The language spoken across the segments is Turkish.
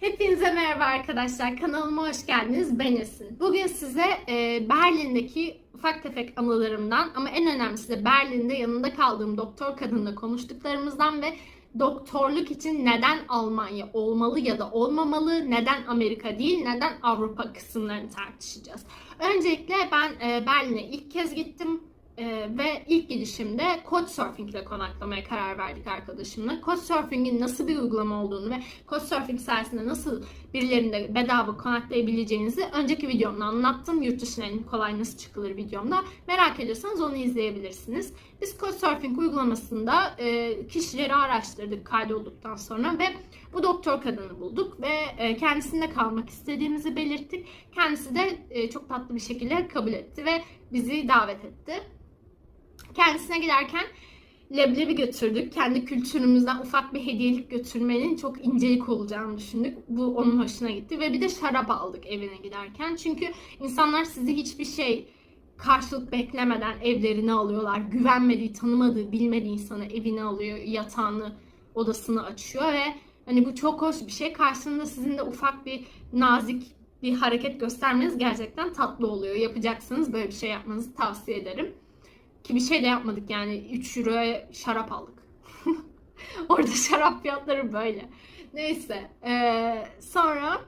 Hepinize merhaba arkadaşlar. Kanalıma hoş geldiniz. Ben Esin. Bugün size e, Berlin'deki ufak tefek anılarımdan ama en önemlisi de Berlin'de yanında kaldığım doktor kadınla konuştuklarımızdan ve doktorluk için neden Almanya olmalı ya da olmamalı, neden Amerika değil, neden Avrupa kısımlarını tartışacağız. Öncelikle ben e, Berlin'e ilk kez gittim. Ee, ve ilk gidişimde Couchsurfing ile konaklamaya karar verdik arkadaşımla. Couchsurfing'in nasıl bir uygulama olduğunu ve Couchsurfing sayesinde nasıl birilerinde bedava konaklayabileceğinizi önceki videomda anlattım. Yurt dışına en kolay nasıl çıkılır videomda. Merak ediyorsanız onu izleyebilirsiniz. Biz Couchsurfing uygulamasında e, kişileri araştırdık kaydolduktan sonra ve bu doktor kadını bulduk ve e, kendisinde kalmak istediğimizi belirttik. Kendisi de e, çok tatlı bir şekilde kabul etti ve bizi davet etti. Kendisine giderken leblebi götürdük. Kendi kültürümüzden ufak bir hediyelik götürmenin çok incelik olacağını düşündük. Bu onun hoşuna gitti. Ve bir de şarap aldık evine giderken. Çünkü insanlar sizi hiçbir şey karşılık beklemeden evlerine alıyorlar. Güvenmediği, tanımadığı, bilmediği insanı evine alıyor. Yatağını, odasını açıyor ve hani bu çok hoş bir şey. Karşılığında sizin de ufak bir nazik bir hareket göstermeniz gerçekten tatlı oluyor. Yapacaksanız böyle bir şey yapmanızı tavsiye ederim. Ki bir şey de yapmadık yani 3 euroya şarap aldık. Orada şarap fiyatları böyle. Neyse. Ee, sonra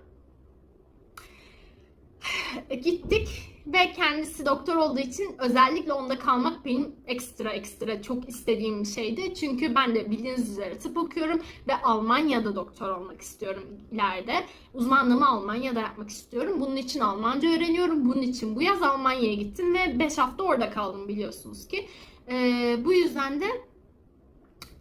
gittik ve kendisi doktor olduğu için özellikle onda kalmak benim ekstra ekstra çok istediğim bir şeydi. Çünkü ben de bildiğiniz üzere tıp okuyorum ve Almanya'da doktor olmak istiyorum ileride. Uzmanlığımı Almanya'da yapmak istiyorum. Bunun için Almanca öğreniyorum. Bunun için bu yaz Almanya'ya gittim ve 5 hafta orada kaldım biliyorsunuz ki. Ee, bu yüzden de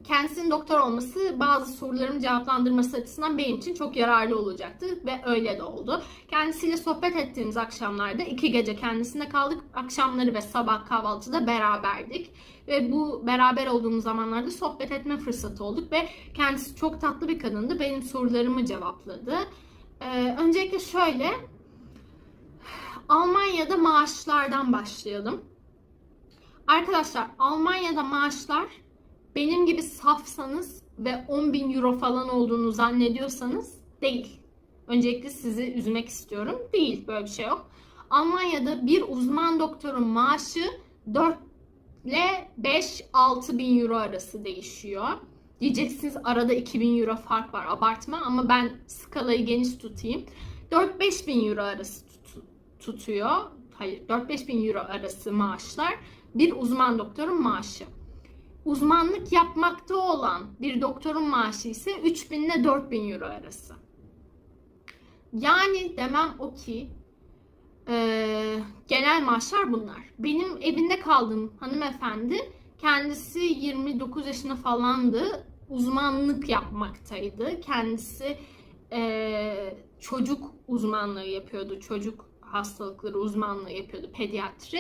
kendisinin doktor olması bazı sorularımı cevaplandırması açısından benim için çok yararlı olacaktı ve öyle de oldu. Kendisiyle sohbet ettiğimiz akşamlarda iki gece kendisinde kaldık. Akşamları ve sabah kahvaltıda beraberdik. Ve bu beraber olduğumuz zamanlarda sohbet etme fırsatı olduk ve kendisi çok tatlı bir kadındı. Benim sorularımı cevapladı. Ee, öncelikle şöyle Almanya'da maaşlardan başlayalım. Arkadaşlar Almanya'da maaşlar benim gibi safsanız ve 10 bin euro falan olduğunu zannediyorsanız değil. Öncelikle sizi üzmek istiyorum. Değil böyle bir şey yok. Almanya'da bir uzman doktorun maaşı 4 ile 5-6 bin euro arası değişiyor. Diyeceksiniz arada 2000 euro fark var abartma ama ben skalayı geniş tutayım. 4-5 bin euro arası tut- tutuyor. Hayır 4-5 bin euro arası maaşlar bir uzman doktorun maaşı uzmanlık yapmakta olan bir doktorun maaşı ise 3000 ile 4000 euro arası. Yani demem o ki e, genel maaşlar bunlar. Benim evinde kaldığım hanımefendi kendisi 29 yaşında falandı. Uzmanlık yapmaktaydı. Kendisi e, çocuk uzmanlığı yapıyordu. Çocuk hastalıkları uzmanlığı yapıyordu. Pediatri.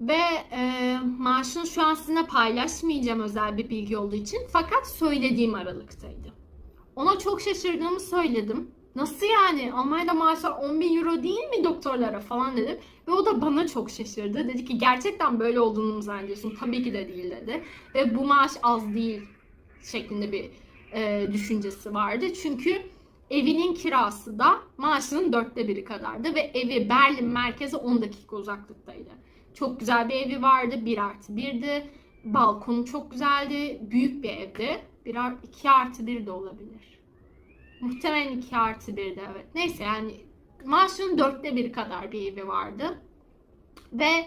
Ve e, maaşını şu an sizinle paylaşmayacağım özel bir bilgi olduğu için. Fakat söylediğim aralıktaydı. Ona çok şaşırdığımı söyledim. Nasıl yani? Almanya'da maaşlar 10 bin euro değil mi doktorlara falan dedim. Ve o da bana çok şaşırdı. Dedi ki gerçekten böyle olduğunu mu zannediyorsun? Tabii ki de değil dedi. Ve bu maaş az değil şeklinde bir e, düşüncesi vardı. Çünkü evinin kirası da maaşının dörtte biri kadardı. Ve evi Berlin merkeze 10 dakika uzaklıktaydı. Çok güzel bir evi vardı. 1 artı 1'di. Balkonu çok güzeldi. Büyük bir evdi. 1 artı 2 artı 1 de olabilir. Muhtemelen 2 artı 1'de evet. Neyse yani maaşının dörtte biri kadar bir evi vardı. Ve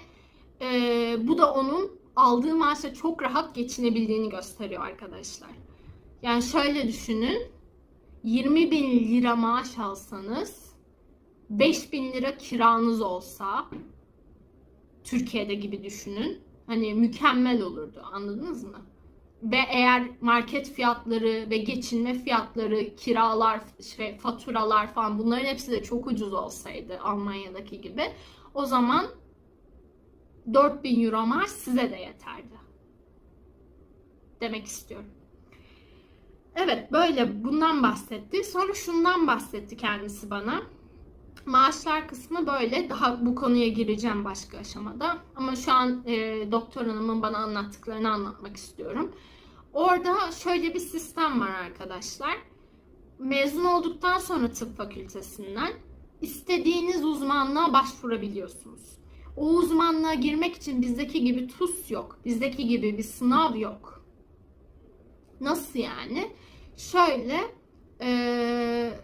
e, bu da onun aldığı maaşla çok rahat geçinebildiğini gösteriyor arkadaşlar. Yani şöyle düşünün. 20 bin lira maaş alsanız 5 bin lira kiranız olsa Türkiye'de gibi düşünün. Hani mükemmel olurdu anladınız mı? Ve eğer market fiyatları ve geçinme fiyatları, kiralar, şey, faturalar falan bunların hepsi de çok ucuz olsaydı Almanya'daki gibi o zaman 4000 euro maaş size de yeterdi. Demek istiyorum. Evet böyle bundan bahsetti. Sonra şundan bahsetti kendisi bana. Maaşlar kısmı böyle. Daha bu konuya gireceğim başka aşamada. Ama şu an e, doktor hanımın bana anlattıklarını anlatmak istiyorum. Orada şöyle bir sistem var arkadaşlar. mezun olduktan sonra tıp fakültesinden istediğiniz uzmanlığa başvurabiliyorsunuz. O uzmanlığa girmek için bizdeki gibi TUS yok. Bizdeki gibi bir sınav yok. Nasıl yani? Şöyle eee,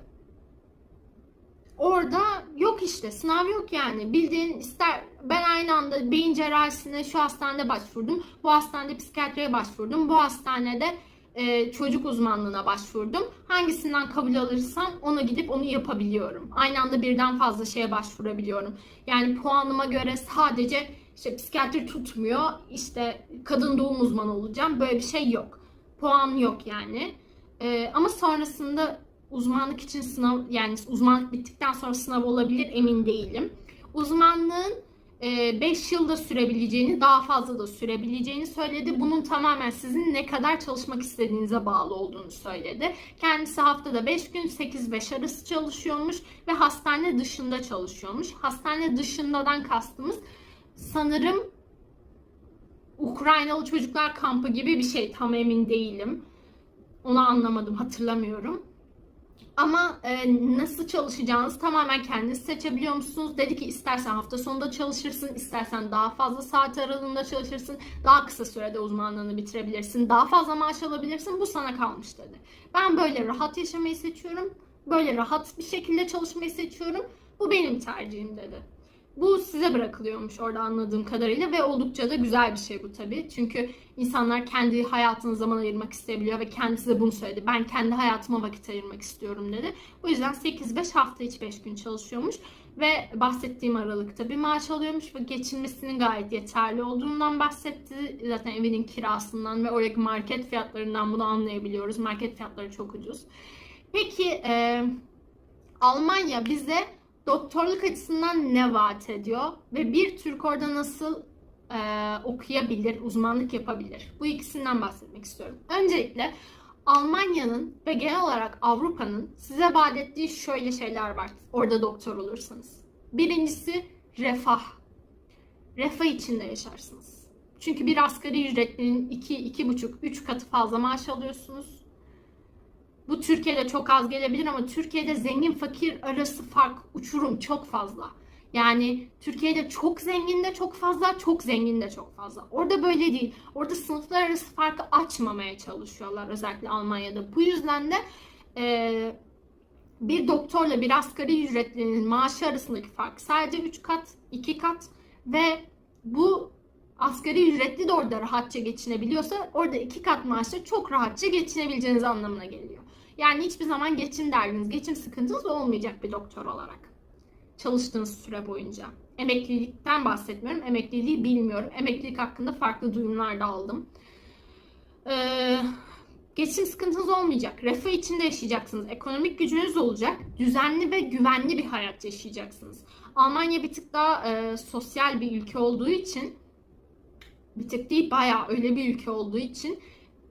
orada yok işte sınav yok yani. Bildiğin ister ben aynı anda beyin cerrahisine şu hastanede başvurdum. Bu hastanede psikiyatriye başvurdum. Bu hastanede e, çocuk uzmanlığına başvurdum. Hangisinden kabul alırsam ona gidip onu yapabiliyorum. Aynı anda birden fazla şeye başvurabiliyorum. Yani puanıma göre sadece işte psikiyatri tutmuyor. işte kadın doğum uzmanı olacağım. Böyle bir şey yok. Puan yok yani. E, ama sonrasında uzmanlık için sınav yani uzmanlık bittikten sonra sınav olabilir emin değilim. Uzmanlığın 5 yılda sürebileceğini, daha fazla da sürebileceğini söyledi. Bunun tamamen sizin ne kadar çalışmak istediğinize bağlı olduğunu söyledi. Kendisi haftada 5 gün 8-5 arası çalışıyormuş ve hastane dışında çalışıyormuş. Hastane dışındadan kastımız sanırım Ukraynalı çocuklar kampı gibi bir şey. Tam emin değilim. Onu anlamadım, hatırlamıyorum. Ama e, nasıl çalışacağınızı tamamen kendiniz seçebiliyor musunuz? Dedi ki istersen hafta sonunda çalışırsın, istersen daha fazla saat aralığında çalışırsın, daha kısa sürede uzmanlığını bitirebilirsin, daha fazla maaş alabilirsin. Bu sana kalmış dedi. Ben böyle rahat yaşamayı seçiyorum, böyle rahat bir şekilde çalışmayı seçiyorum. Bu benim tercihim dedi. Bu size bırakılıyormuş orada anladığım kadarıyla ve oldukça da güzel bir şey bu tabii. Çünkü insanlar kendi hayatına zaman ayırmak isteyebiliyor ve kendisi de bunu söyledi. Ben kendi hayatıma vakit ayırmak istiyorum dedi. O yüzden 8-5 hafta içi 5 gün çalışıyormuş ve bahsettiğim aralıkta bir maaş alıyormuş ve geçinmesinin gayet yeterli olduğundan bahsetti. Zaten evinin kirasından ve oradaki market fiyatlarından bunu anlayabiliyoruz. Market fiyatları çok ucuz. Peki e, Almanya bize doktorluk açısından ne vaat ediyor ve bir Türk orada nasıl e, okuyabilir, uzmanlık yapabilir? Bu ikisinden bahsetmek istiyorum. Öncelikle Almanya'nın ve genel olarak Avrupa'nın size vaat ettiği şöyle şeyler var orada doktor olursanız. Birincisi refah. Refah içinde yaşarsınız. Çünkü bir asgari ücretlinin 2, 2,5, 3 katı fazla maaş alıyorsunuz. Bu Türkiye'de çok az gelebilir ama Türkiye'de zengin fakir arası fark uçurum çok fazla. Yani Türkiye'de çok zengin de çok fazla, çok zengin de çok fazla. Orada böyle değil. Orada sınıflar arası farkı açmamaya çalışıyorlar özellikle Almanya'da. Bu yüzden de e, bir doktorla bir asgari ücretlinin maaşı arasındaki fark sadece 3 kat, 2 kat ve bu asgari ücretli de orada rahatça geçinebiliyorsa orada iki kat maaşla çok rahatça geçinebileceğiniz anlamına geliyor. Yani hiçbir zaman geçim derdiniz, geçim sıkıntınız olmayacak bir doktor olarak. Çalıştığınız süre boyunca. Emeklilikten bahsetmiyorum. Emekliliği bilmiyorum. Emeklilik hakkında farklı duyumlar da aldım. Ee, geçim sıkıntınız olmayacak. Refah içinde yaşayacaksınız. Ekonomik gücünüz olacak. Düzenli ve güvenli bir hayat yaşayacaksınız. Almanya bir tık daha e, sosyal bir ülke olduğu için bir tık değil bayağı öyle bir ülke olduğu için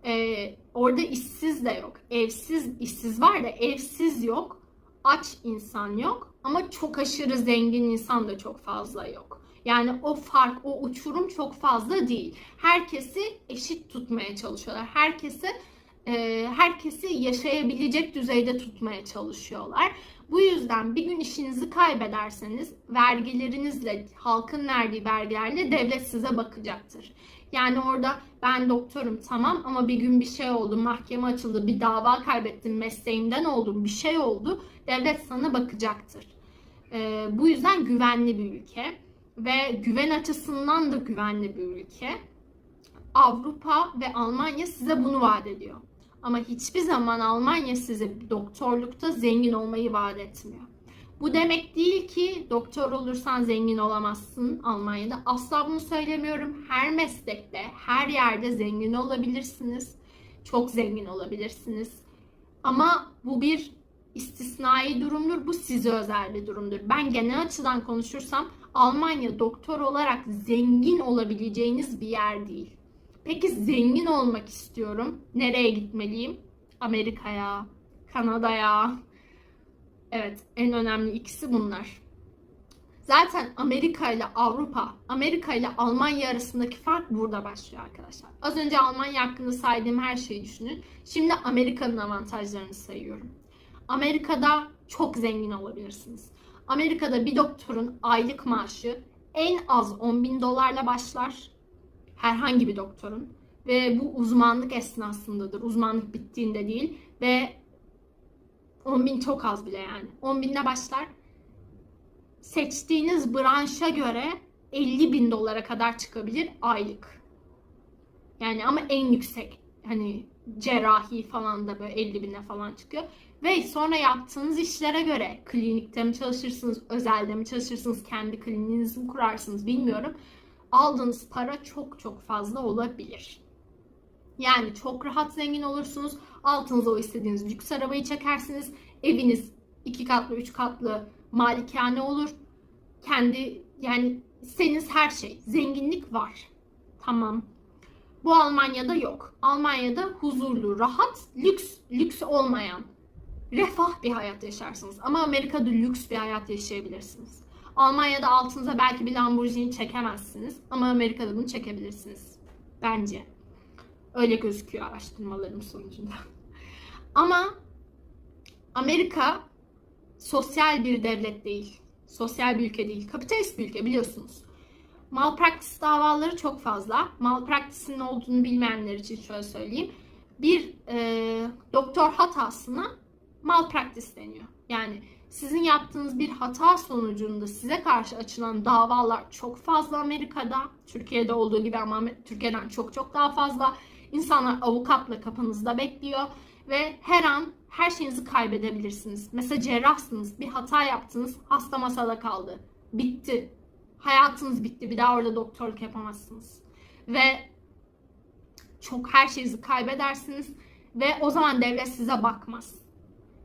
e, orada işsiz de yok. Evsiz, işsiz var da evsiz yok. Aç insan yok. Ama çok aşırı zengin insan da çok fazla yok. Yani o fark, o uçurum çok fazla değil. Herkesi eşit tutmaya çalışıyorlar. Herkesi e, herkesi yaşayabilecek düzeyde tutmaya çalışıyorlar. Bu yüzden bir gün işinizi kaybederseniz vergilerinizle, halkın verdiği vergilerle devlet size bakacaktır. Yani orada ben doktorum tamam ama bir gün bir şey oldu, mahkeme açıldı, bir dava kaybettim, mesleğimden oldum, bir şey oldu. Devlet sana bakacaktır. Ee, bu yüzden güvenli bir ülke ve güven açısından da güvenli bir ülke. Avrupa ve Almanya size bunu vaat ediyor. Ama hiçbir zaman Almanya size doktorlukta zengin olmayı vaat etmiyor. Bu demek değil ki doktor olursan zengin olamazsın Almanya'da. Asla bunu söylemiyorum. Her meslekte, her yerde zengin olabilirsiniz. Çok zengin olabilirsiniz. Ama bu bir istisnai durumdur. Bu size özel bir durumdur. Ben genel açıdan konuşursam Almanya doktor olarak zengin olabileceğiniz bir yer değil. Peki zengin olmak istiyorum. Nereye gitmeliyim? Amerika'ya, Kanada'ya. Evet, en önemli ikisi bunlar. Zaten Amerika ile Avrupa, Amerika ile Almanya arasındaki fark burada başlıyor arkadaşlar. Az önce Almanya hakkında saydığım her şeyi düşünün. Şimdi Amerika'nın avantajlarını sayıyorum. Amerika'da çok zengin olabilirsiniz. Amerika'da bir doktorun aylık maaşı en az 10 bin dolarla başlar. Herhangi bir doktorun. Ve bu uzmanlık esnasındadır. Uzmanlık bittiğinde değil. Ve 10 bin çok az bile yani. 10 binle başlar. Seçtiğiniz branşa göre 50 bin dolara kadar çıkabilir aylık. Yani ama en yüksek hani cerrahi falan da böyle 50 bine falan çıkıyor. Ve sonra yaptığınız işlere göre klinikte mi çalışırsınız, özelde mi çalışırsınız, kendi kliniğinizi mi kurarsınız bilmiyorum. Aldığınız para çok çok fazla olabilir. Yani çok rahat zengin olursunuz. Altınıza o istediğiniz lüks arabayı çekersiniz. Eviniz iki katlı, üç katlı malikane olur. Kendi yani istediğiniz her şey. Zenginlik var. Tamam. Bu Almanya'da yok. Almanya'da huzurlu, rahat, lüks, lüks olmayan, refah bir hayat yaşarsınız. Ama Amerika'da lüks bir hayat yaşayabilirsiniz. Almanya'da altınıza belki bir Lamborghini çekemezsiniz ama Amerika'da bunu çekebilirsiniz. Bence. Öyle gözüküyor araştırmalarım sonucunda. Ama Amerika sosyal bir devlet değil. Sosyal bir ülke değil. Kapitalist bir ülke biliyorsunuz. Malpractice davaları çok fazla. Malpractice'in olduğunu bilmeyenler için şöyle söyleyeyim. Bir e, doktor hatasına malpractice deniyor. Yani sizin yaptığınız bir hata sonucunda size karşı açılan davalar çok fazla Amerika'da. Türkiye'de olduğu gibi ama Türkiye'den çok çok daha fazla. İnsanlar avukatla kapınızda bekliyor ve her an her şeyinizi kaybedebilirsiniz. Mesela cerrahsınız, bir hata yaptınız, hasta masada kaldı. Bitti. Hayatınız bitti. Bir daha orada doktorluk yapamazsınız. Ve çok her şeyinizi kaybedersiniz ve o zaman devlet size bakmaz.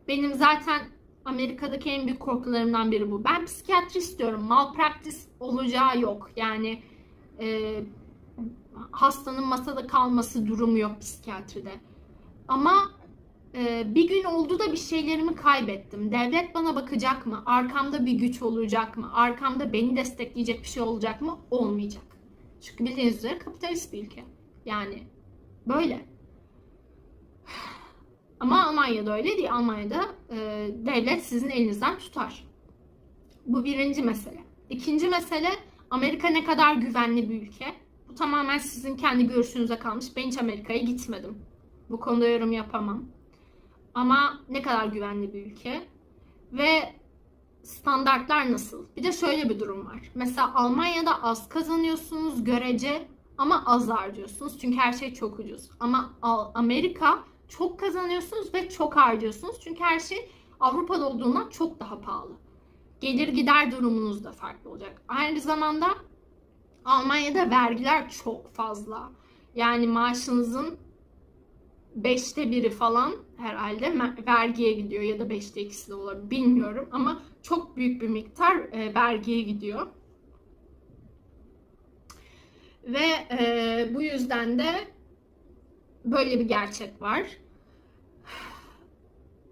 Benim zaten Amerika'daki en büyük korkularımdan biri bu. Ben psikiyatri istiyorum. Malpractice olacağı yok. Yani e, hastanın masada kalması durumu yok psikiyatride. Ama e, bir gün oldu da bir şeylerimi kaybettim. Devlet bana bakacak mı? Arkamda bir güç olacak mı? Arkamda beni destekleyecek bir şey olacak mı? Olmayacak. Çünkü bildiğiniz üzere kapitalist bir ülke. Yani böyle. Ama Almanya'da öyle değil. Almanya'da e, devlet sizin elinizden tutar. Bu birinci mesele. İkinci mesele Amerika ne kadar güvenli bir ülke. Bu tamamen sizin kendi görüşünüze kalmış. Ben hiç Amerika'ya gitmedim. Bu konuda yorum yapamam. Ama ne kadar güvenli bir ülke. Ve standartlar nasıl? Bir de şöyle bir durum var. Mesela Almanya'da az kazanıyorsunuz görece ama az harcıyorsunuz. Çünkü her şey çok ucuz. Ama Amerika çok kazanıyorsunuz ve çok harcıyorsunuz. Çünkü her şey Avrupa'da olduğundan çok daha pahalı. Gelir gider durumunuz da farklı olacak. Aynı zamanda Almanya'da vergiler çok fazla. Yani maaşınızın beşte biri falan herhalde vergiye gidiyor ya da beşte ikisi de olabilir bilmiyorum ama çok büyük bir miktar e, vergiye gidiyor. Ve e, bu yüzden de böyle bir gerçek var.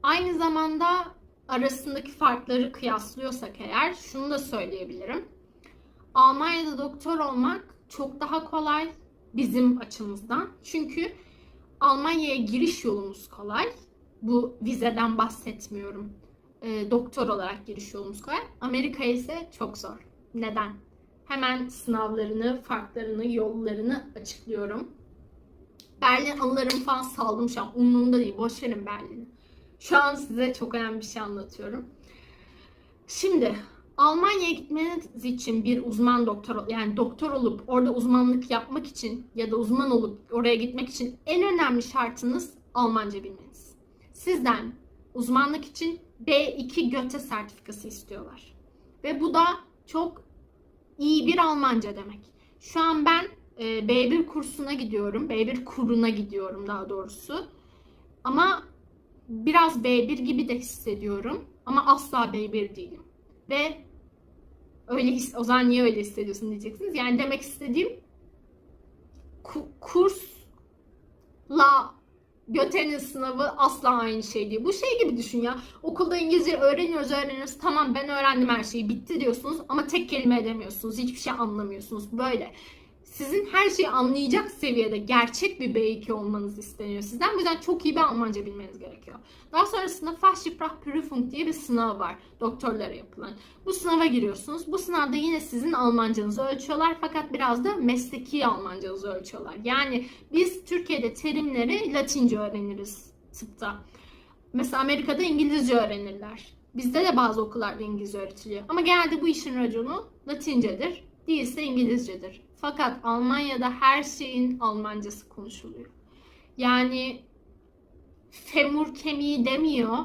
Aynı zamanda arasındaki farkları kıyaslıyorsak eğer şunu da söyleyebilirim. Almanya'da doktor olmak çok daha kolay bizim açımızdan. Çünkü Almanya'ya giriş yolumuz kolay. Bu vizeden bahsetmiyorum. E, doktor olarak giriş yolumuz kolay. Amerika ise çok zor. Neden? Hemen sınavlarını, farklarını, yollarını açıklıyorum. Berlin anılarımı falan saldım şu an. Umurumda değil. Boş verin Berlin'i. Şu an size çok önemli bir şey anlatıyorum. Şimdi Almanya'ya gitmeniz için bir uzman doktor yani doktor olup orada uzmanlık yapmak için ya da uzman olup oraya gitmek için en önemli şartınız Almanca bilmeniz. Sizden uzmanlık için B2 Göte sertifikası istiyorlar. Ve bu da çok iyi bir Almanca demek. Şu an ben e, B1 kursuna gidiyorum. B1 kuruna gidiyorum daha doğrusu. Ama biraz B1 gibi de hissediyorum. Ama asla B1 değilim. Ve öyle o zaman niye öyle hissediyorsun diyeceksiniz. Yani demek istediğim ku, kursla Göte'nin sınavı asla aynı şey değil. Bu şey gibi düşün ya. Okulda İngilizce öğreniyoruz öğreniyoruz. Tamam ben öğrendim her şeyi bitti diyorsunuz ama tek kelime edemiyorsunuz. Hiçbir şey anlamıyorsunuz. Böyle. Sizin her şeyi anlayacak seviyede gerçek bir B2 olmanız isteniyor sizden. Bu yüzden çok iyi bir Almanca bilmeniz gerekiyor. Daha sonrasında Fachsprachprüfung diye bir sınav var doktorlara yapılan. Bu sınava giriyorsunuz. Bu sınavda yine sizin Almancanızı ölçüyorlar fakat biraz da mesleki Almancanızı ölçüyorlar. Yani biz Türkiye'de terimleri Latince öğreniriz tıpta. Mesela Amerika'da İngilizce öğrenirler. Bizde de bazı okullarda İngilizce öğretiliyor. Ama genelde bu işin raconu Latincedir. Değilse İngilizcedir. Fakat Almanya'da her şeyin Almancası konuşuluyor. Yani femur kemiği demiyor.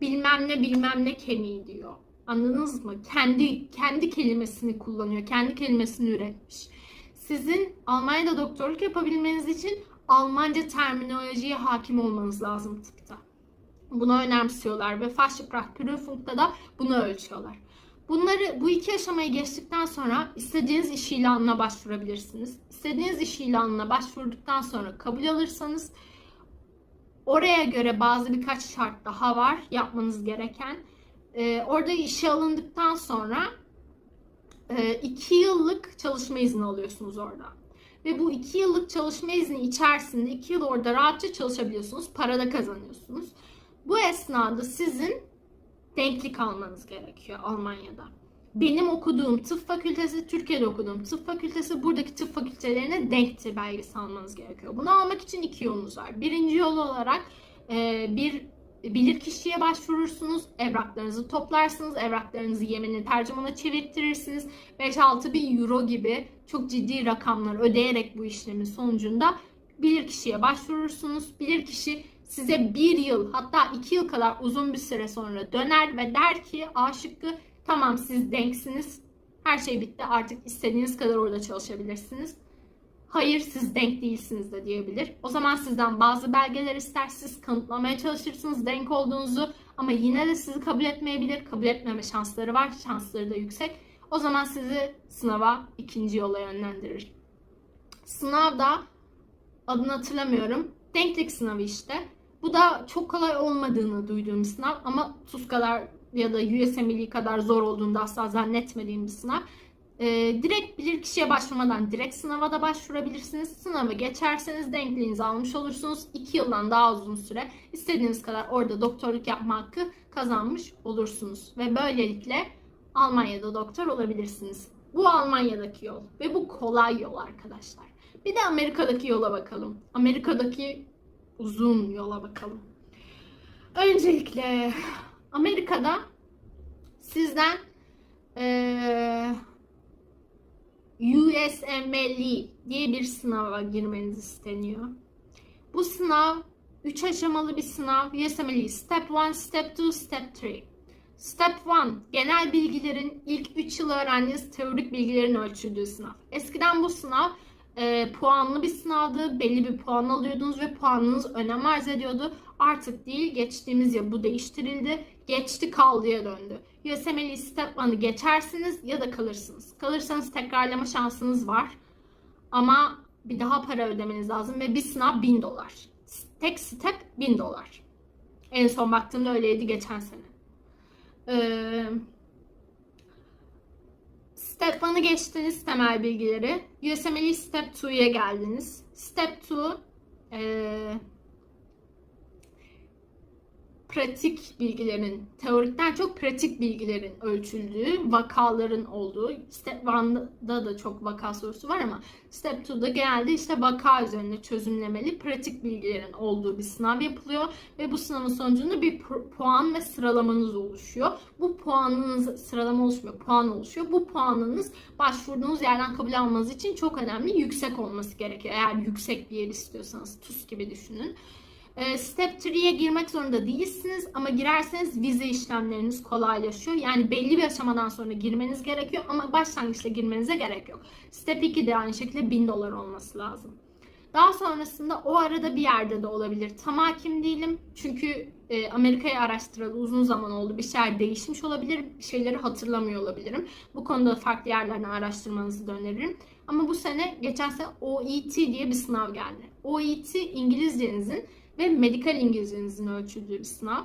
Bilmem ne bilmem ne kemiği diyor. Anladınız mı? Kendi kendi kelimesini kullanıyor. Kendi kelimesini üretmiş. Sizin Almanya'da doktorluk yapabilmeniz için Almanca terminolojiye hakim olmanız lazım tıpta. Bunu önemsiyorlar ve Fachsprachprüfung'da da bunu ölçüyorlar. Bunları bu iki aşamayı geçtikten sonra istediğiniz iş ilanına başvurabilirsiniz. İstediğiniz iş ilanına başvurduktan sonra kabul alırsanız oraya göre bazı birkaç şart daha var yapmanız gereken. Ee, orada işe alındıktan sonra e, iki yıllık çalışma izni alıyorsunuz orada. Ve bu iki yıllık çalışma izni içerisinde iki yıl orada rahatça çalışabiliyorsunuz. Para da kazanıyorsunuz. Bu esnada sizin denklik almanız gerekiyor Almanya'da. Benim okuduğum tıp fakültesi, Türkiye'de okuduğum tıp fakültesi buradaki tıp fakültelerine denktir belgesi almanız gerekiyor. Bunu almak için iki yolunuz var. Birinci yol olarak e, bir bilir kişiye başvurursunuz, evraklarınızı toplarsınız, evraklarınızı Yemen'e tercümana çevirttirirsiniz. 5-6 bin euro gibi çok ciddi rakamlar ödeyerek bu işlemin sonucunda bilir kişiye başvurursunuz. Bilir kişi size bir yıl hatta iki yıl kadar uzun bir süre sonra döner ve der ki A şıkkı tamam siz denksiniz her şey bitti artık istediğiniz kadar orada çalışabilirsiniz. Hayır siz denk değilsiniz de diyebilir. O zaman sizden bazı belgeler ister siz kanıtlamaya çalışırsınız denk olduğunuzu ama yine de sizi kabul etmeyebilir. Kabul etmeme şansları var. Şansları da yüksek. O zaman sizi sınava ikinci yola yönlendirir. Sınavda adını hatırlamıyorum. Denklik sınavı işte. Bu da çok kolay olmadığını duyduğum sınav ama TUS kadar ya da USMLE kadar zor olduğunu da asla zannetmediğim bir sınav. Ee, direkt bilir kişiye başvurmadan direkt sınava da başvurabilirsiniz. Sınavı geçerseniz denkliğinizi almış olursunuz. 2 yıldan daha uzun süre istediğiniz kadar orada doktorluk yapma hakkı kazanmış olursunuz. Ve böylelikle Almanya'da doktor olabilirsiniz. Bu Almanya'daki yol ve bu kolay yol arkadaşlar. Bir de Amerika'daki yola bakalım. Amerika'daki uzun yola bakalım. Öncelikle Amerika'da sizden eee USMLE diye bir sınava girmeniz isteniyor. Bu sınav 3 aşamalı bir sınav. USMLE Step 1, Step 2, Step 3. Step 1 genel bilgilerin ilk 3 yıl öğrendiğiniz teorik bilgilerin ölçüldüğü sınav. Eskiden bu sınav e, puanlı bir sınavdı. Belli bir puan alıyordunuz ve puanınız önem arz ediyordu. Artık değil geçtiğimiz yıl bu değiştirildi. Geçti kaldıya döndü. USMLE Step 1'ı geçersiniz ya da kalırsınız. Kalırsanız tekrarlama şansınız var. Ama bir daha para ödemeniz lazım ve bir sınav 1000 dolar. Tek step 1000 dolar. En son baktığımda öyleydi geçen sene. Ee, Step 1'ı geçtiniz temel bilgileri. USMLE Step 2'ya geldiniz. Step 2 e, pratik bilgilerin, teorikten çok pratik bilgilerin ölçüldüğü, vakaların olduğu. Step 1'da da çok vaka sorusu var ama Step 2'da genelde işte vaka üzerine çözümlemeli pratik bilgilerin olduğu bir sınav yapılıyor ve bu sınavın sonucunda bir puan ve sıralamanız oluşuyor. Bu puanınız sıralama oluşmuyor, puan oluşuyor. Bu puanınız başvurduğunuz yerden kabul almanız için çok önemli, yüksek olması gerekiyor. Eğer yüksek bir yer istiyorsanız, TUS gibi düşünün. Step 3'ye girmek zorunda değilsiniz ama girerseniz vize işlemleriniz kolaylaşıyor. Yani belli bir aşamadan sonra girmeniz gerekiyor ama başlangıçta girmenize gerek yok. Step 2 de aynı şekilde 1000 dolar olması lazım. Daha sonrasında o arada bir yerde de olabilir. Tam hakim değilim. Çünkü e, Amerika'yı araştıralı uzun zaman oldu. Bir şeyler değişmiş olabilir. Şeyleri hatırlamıyor olabilirim. Bu konuda farklı yerlerden araştırmanızı da öneririm. Ama bu sene, geçen sene OET diye bir sınav geldi. OET İngilizcenizin ve medikal İngilizcenizin ölçüldüğü bir sınav.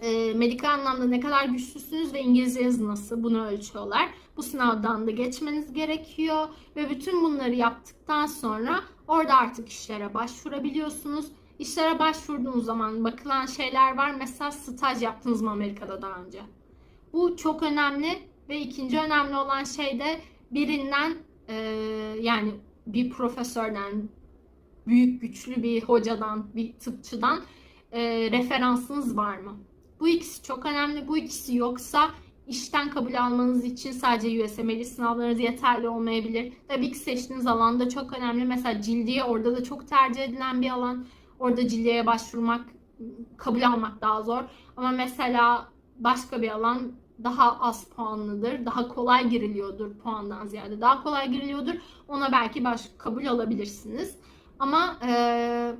e, medikal anlamda ne kadar güçlüsünüz ve İngilizceniz nasıl bunu ölçüyorlar. Bu sınavdan da geçmeniz gerekiyor ve bütün bunları yaptıktan sonra orada artık işlere başvurabiliyorsunuz. İşlere başvurduğunuz zaman bakılan şeyler var. Mesela staj yaptınız mı Amerika'da daha önce? Bu çok önemli ve ikinci önemli olan şey de birinden e, yani bir profesörden, büyük güçlü bir hocadan, bir tıpçıdan e, referansınız var mı? Bu ikisi çok önemli. Bu ikisi yoksa işten kabul almanız için sadece USMLE sınavlarınız yeterli olmayabilir. Tabii ki seçtiğiniz alan da çok önemli. Mesela cildiye orada da çok tercih edilen bir alan. Orada cildiyeye başvurmak, kabul almak daha zor. Ama mesela başka bir alan daha az puanlıdır. Daha kolay giriliyordur puandan ziyade. Daha kolay giriliyordur. Ona belki baş, kabul alabilirsiniz. Ama eee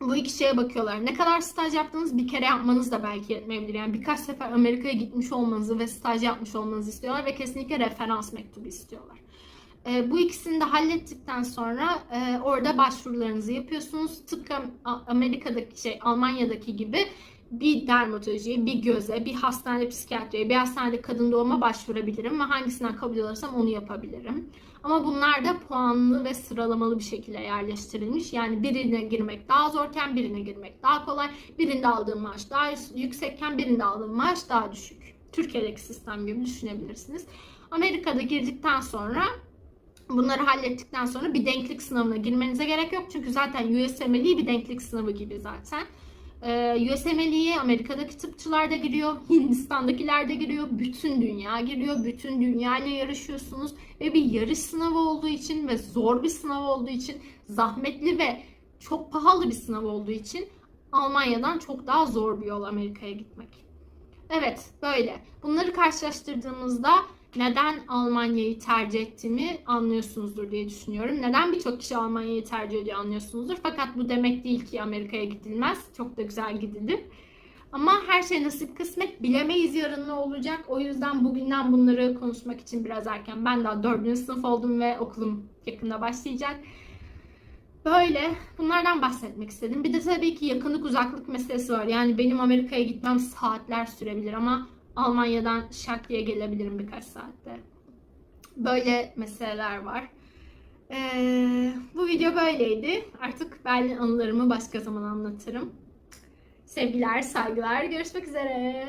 bu iki şeye bakıyorlar. Ne kadar staj yaptınız bir kere yapmanız da belki yetmeyebilir. Yani birkaç sefer Amerika'ya gitmiş olmanızı ve staj yapmış olmanızı istiyorlar ve kesinlikle referans mektubu istiyorlar. E, bu ikisini de hallettikten sonra e, orada başvurularınızı yapıyorsunuz. Tıpkı Amerika'daki şey Almanya'daki gibi bir dermatolojiye, bir göze, bir hastanede psikiyatriye, bir hastanede kadın doğuma başvurabilirim ve hangisinden kabul alırsam onu yapabilirim. Ama bunlar da puanlı ve sıralamalı bir şekilde yerleştirilmiş. Yani birine girmek daha zorken birine girmek daha kolay. Birinde aldığım maaş daha yüksekken birinde aldığım maaş daha düşük. Türkiye'deki sistem gibi düşünebilirsiniz. Amerika'da girdikten sonra bunları hallettikten sonra bir denklik sınavına girmenize gerek yok. Çünkü zaten USMLE bir denklik sınavı gibi zaten. Ee, USMLE'ye Amerika'daki tıpçılar da giriyor, Hindistan'dakiler de giriyor, bütün dünya giriyor, bütün dünya ile yarışıyorsunuz ve bir yarış sınavı olduğu için ve zor bir sınav olduğu için, zahmetli ve çok pahalı bir sınav olduğu için Almanya'dan çok daha zor bir yol Amerika'ya gitmek. Evet, böyle. Bunları karşılaştırdığımızda neden Almanya'yı tercih ettiğimi anlıyorsunuzdur diye düşünüyorum. Neden birçok kişi Almanya'yı tercih ediyor anlıyorsunuzdur. Fakat bu demek değil ki Amerika'ya gidilmez. Çok da güzel gidilir. Ama her şey nasip kısmet bilemeyiz yarın ne olacak. O yüzden bugünden bunları konuşmak için biraz erken. Ben daha dördüncü sınıf oldum ve okulum yakında başlayacak. Böyle bunlardan bahsetmek istedim. Bir de tabii ki yakınlık uzaklık meselesi var. Yani benim Amerika'ya gitmem saatler sürebilir ama Almanya'dan şak diye gelebilirim birkaç saatte. Böyle meseleler var. Ee, bu video böyleydi. Artık Berlin anılarımı başka zaman anlatırım. Sevgiler, saygılar. Görüşmek üzere.